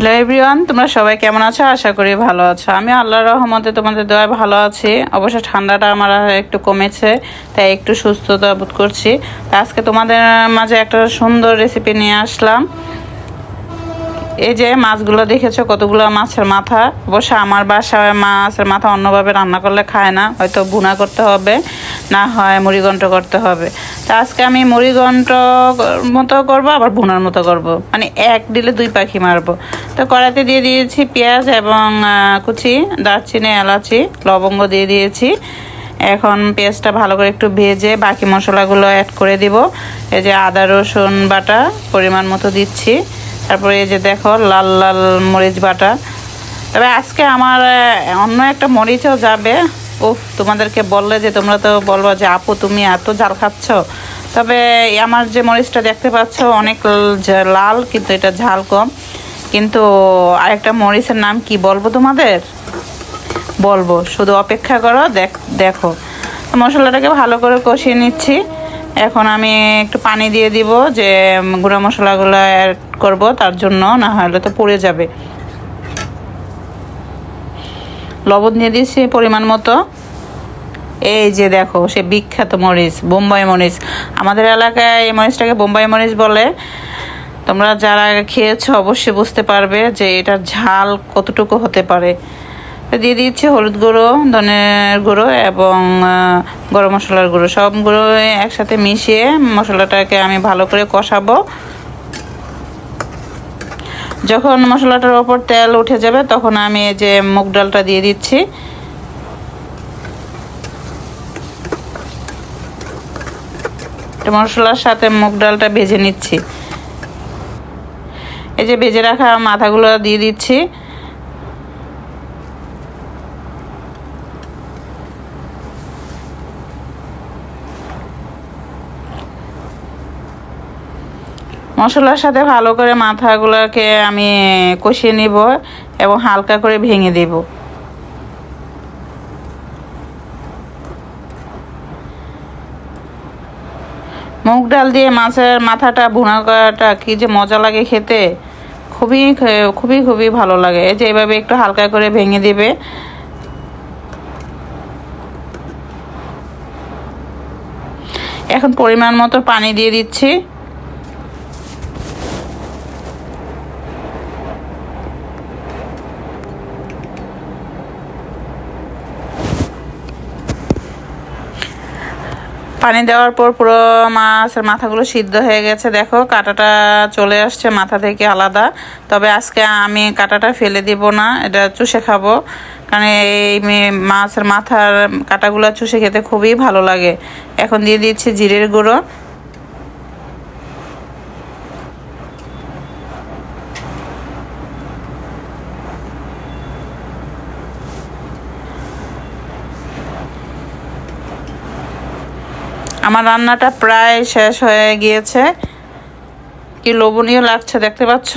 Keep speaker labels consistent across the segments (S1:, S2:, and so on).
S1: Hello everyone তোমরা সবাই কেমন আছো? আশা করি ভালো আছো। আমি আল্লাহর রহমতে তোমাদের দয়া ভালো আছি। অবশ্য ঠান্ডাটা আমার একটু কমেছে, তাই একটু সুস্থতা বোধ করছি। আজকে তোমাদের মাঝে একটা সুন্দর রেসিপি নিয়ে আসলাম। এই যে মাছগুলো দেখেছ, কতগুলো মাছের মাথা। অবশ্য আমার বাসায় মাছের মাথা অন্যভাবে রান্না করলে খায় না, হয়তো ভুনা করতে হবে, না হয় মুড়িঘণ্ট করতে হবে। তা আজকে আমি মুড়িঘণ্ট মতো করব, আবার ভুনার মতো করব। মানে এক দিলে দুই পাখি মারবো। তো কড়াইতে দিয়ে দিয়েছি পেঁয়াজ এবং কুচি, দারচিনি, এলাচি, লবঙ্গ দিয়ে দিয়েছি। এখন পেঁয়াজটা ভালো করে একটু ভেজে বাকি মশলাগুলো অ্যাড করে দিব। এই যে আদা, রসুন বাটা পরিমাণ মতো দিচ্ছি। তারপরে এই যে দেখো, লাল লাল মরিচ বাটা। তবে আজকে আমার অন্য একটা মরিচও যাবে। উফ, তোমাদেরকে বললে যে তোমরা তো বলব যে, আপু, তুমি এত ঝাল খাচ্ছ। তবে আমার যে মরিচটা দেখতে পাচ্ছ, অনেক লাল, কিন্তু এটা ঝাল কম। কিন্তু আরেকটা মরিচের নাম কি বলব তোমাদের? বলব, শুধু অপেক্ষা করো, দেখ, দেখো। মশলাটাকে ভালো করে কষিয়ে নিচ্ছি। এখন আমি একটু পানি দিয়ে দিব যে গুঁড়া মশলাগুলো অ্যাড করব, তার জন্য না হলে তো পুড়ে যাবে। লবণ দিয়ে দিয়েছি পরিমাণ মতো। এই যে দেখো, সে বিখ্যাত মরিচ, বোম্বাই মরিচ। আমাদের এলাকায় এই মরিচটাকে বোম্বাই মরিচ বলে। তোমরা যারা খেয়েছো অবশ্যই বুঝতে পারবে যে এটার ঝাল কতটুকু হতে পারে। দিয়ে দিচ্ছি হলুদ গুঁড়ো, ধনের গুঁড়ো এবং গরম মশলার গুঁড়ো। সব গুঁড়ো একসাথে মিশিয়ে মশলাটাকে আমি ভালো করে কষাবো। যখন মশলাটার ওপর তেল উঠে যাবে, তখন আমি এই যে মুগ ডালটা দিয়ে দিচ্ছি। মশলার সাথে মুগ ডালটা ভেজে নিচ্ছি। এই যে ভেজে রাখা মাথাগুলো দিয়ে দিচ্ছি। মশলার সাথে ভালো করে মাথাগুলোকে আমি কষিয়ে নিব এবং হালকা করে ভেঙে দেব। মুগ ডাল দিয়ে মাছের মাথাটা ভুনা করাটা কি যে মজা লাগে খেতে, খুবই খুবই খুবই ভালো লাগে। এই যে এইভাবে একটু হালকা করে ভেঙে দিবে। এখন পরিমাণ মতো পানি দিয়ে দিচ্ছি। পানি দেওয়ার পর পুরো মাছের মাথাগুলো সিদ্ধ হয়ে গেছে। দেখো, কাঁটাটা চলে আসছে মাথা থেকে আলাদা। তবে আজকে আমি কাঁটাটা ফেলে দিব না, এটা চুষে খাব। কারণ এই মাছের মাথার কাঁটাগুলো চুষে খেতে খুবই ভালো লাগে। এখন দিয়ে দিচ্ছি জিরের গুঁড়ো। আমার রান্নাটা প্রায় শেষ হয়ে গিয়েছে। কি লোভনীয় লাগছে দেখতে পাচ্ছ?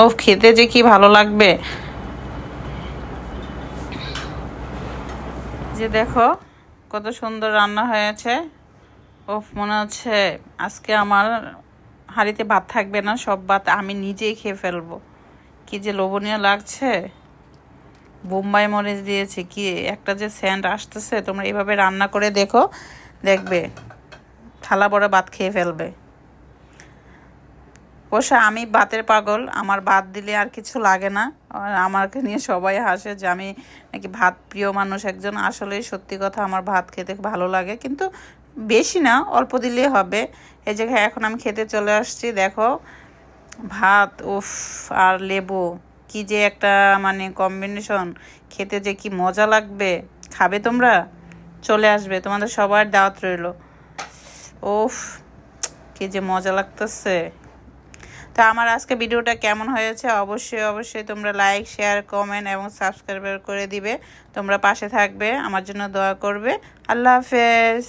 S1: ও খেতে যে কি ভালো লাগবে। যে দেখো, কত সুন্দর রান্না হয়েছে। ও মনে হচ্ছে আজকে আমার হাঁড়িতে ভাত থাকবে না, সব ভাত আমি নিজেই খেয়ে ফেলব। কি যে লোভনীয় লাগছে। বোম্বাই মরিচ দিয়েছে, কি একটা যে স্যান্ড আসতেছে, তোমরা এভাবে রান্না করে দেখো। দেখবে। থালা বড় ভাত খেয়ে ফেলবে। অবশ্য আমি ভাতের পাগল, আমার ভাত দিলে আর কিছু লাগে না। আমাকে নিয়ে সবাই হাসে যে আমি নাকি ভাত প্রিয় মানুষ, একজন আসলে সত্যি কথা আমার ভাত খেতে ভালো লাগে। কিন্তু বেশি না, অল্প দিলেই হবে। এই জায়গায় এখন আমি খেতে চলে আসছি, দেখো। ভাত, উফ, আর লেবু, কি যে একটা মানে কম্বিনেশন খেতে যে কি মজা লাগবে। খাবে তোমরা? চলে আসবে, তোমাদের সবার দাওয়াত রইল। ওফ কি যে মজা লাগতেছে। তো আমার আজকে ভিডিওটা কেমন হয়েছে অবশ্যই অবশ্যই তোমরা লাইক শেয়ার কমেন্ট এবং সাবস্ক্রাইব করে দিবে। তোমরা পাশে থাকবে, আমার জন্য দোয়া করবে। আল্লাহ হাফেজ।